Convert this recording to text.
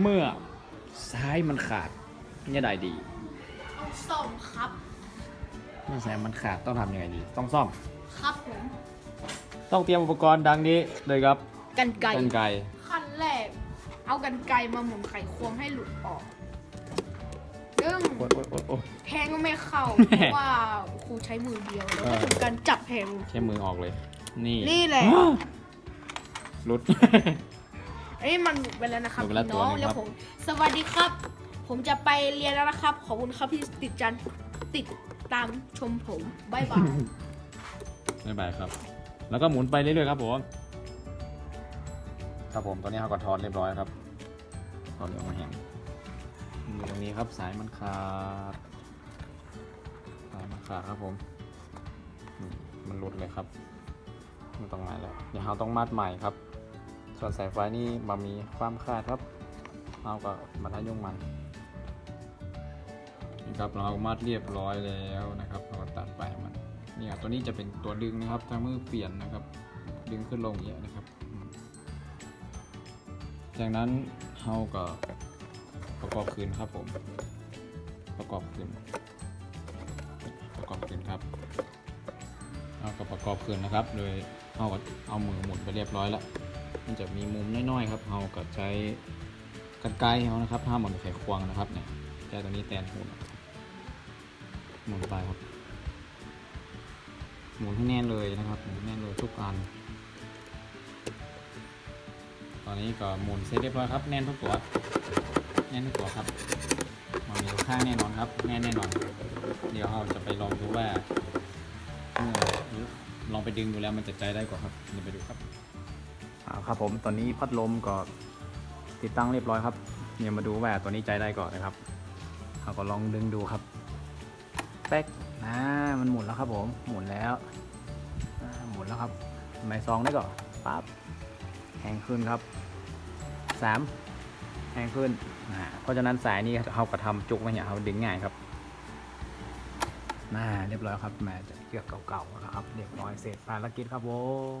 เมื่อซ้ายมันขาดจะได้ดีต้องซ่อมครับ เมื่อซ้ายมันขาดต้องทำยังไงดี ต้องซ่อม ครับผมต้องเตรียมอุปกรณ์ดังนี้เลยครับกันไกรกันไกรขั้นแรก เอากันไกรมาหมุนไขควงให้หลุดออกซึ่งโอ๊ยโอ๊ยโอ๊ยโอ๊ย แทงก็ไม่เข้าแม่เพราะว่าครูใช้มือเดียวแล้วเอก็อทำการจับแทงใช้มือออกเลย นี่นี่แหละ หลุด อันนี้มันหลุดไปแล้วนะครับหลุดไปแล้วพี่น้องตัวหนึ่งแล้ควรับผม สวัสดีครับ ผมจะไปเรียนแล้วนะครับ ขอบคุณครับที่ติดจันติดตามชมผมบายบายบ๊ายบายครับ แล้วก็หมุนไปเรื่อยๆครับผม ครับผมตอนนี้เขาก็ทอนเรียบร้อยครับทอนออกมาแห้งอยู่ตรงนี้ครับสายมันขาดสายมันขาดครับผมนี่มันหลุดเลยครับมันต้องมาแล้วเดี๋ยวเราต้องมัดใหม่ครับ ส่วนสายไฟนี่มามีความคาดครับเอาก็มาทัดยุ่งมันนี่ครับเรามัดเรียบร้อยแล้วนะครับเราก็ตัดไปมันนี่ยตัวนี้จะเป็นตัวดึงนะครับถ้ามือเปลี่ยนนะครับ ดึงขึ้นลงอย่างเงี้ยนะครับ จากนั้นเราก็ประกอบคืนครับผม ประกอบคืนประกอบคืนครับเอาก็ประกอบคืนนะครับ โดยเอาก็เอามือหมุนไปเรียบร้อยแล้ว มันจะมีมุมน้อยๆครับเอาก็ใช้กันไกรเอานะครับห้ามหมุนไขควงนะครับเนี่ยแก้ตัวนี้แตนหมุนหมุนไปครับ หมุนให้แน่นเลยนะครับหมุนแน่นเลยทุกอัน ตอนนี้ก็หมุนเสร็จเรียบร้อยครับแน่นทุกตัวแน่นทุกตัวครับมันมีข้างแน่นอนครับแน่นแน่นอน เดี๋ยวเราจะไปลองดูว่าลองไปดึงดูแล้วมันจะใจได้กว่าครับเดี๋ยวไปดูครับ ครับผมตอนนี้พัดลมก็ติดตั้งเรียบร้อยครับเดี๋ยวมาดูว่าตัวนี้ใจได้ก่อนนะครับเราก็ลองดึงดูครับแป๊กอ่ามันหมุนแล้วครับผมหมุนแล้วหมุนแล้วครับไม้ซองได้ก่อนปั๊บแหงขึ้นครับสามแหงขึ้นเพราะฉะนั้นสายนี้เขาก็ทำจุกไว้เนี่ยเขาดึงง่ายครับน่าเรียบร้อยครับแหม่จะเกือบเก่าๆนะครับเรียบร้อยเสร็จภารกิจครับผม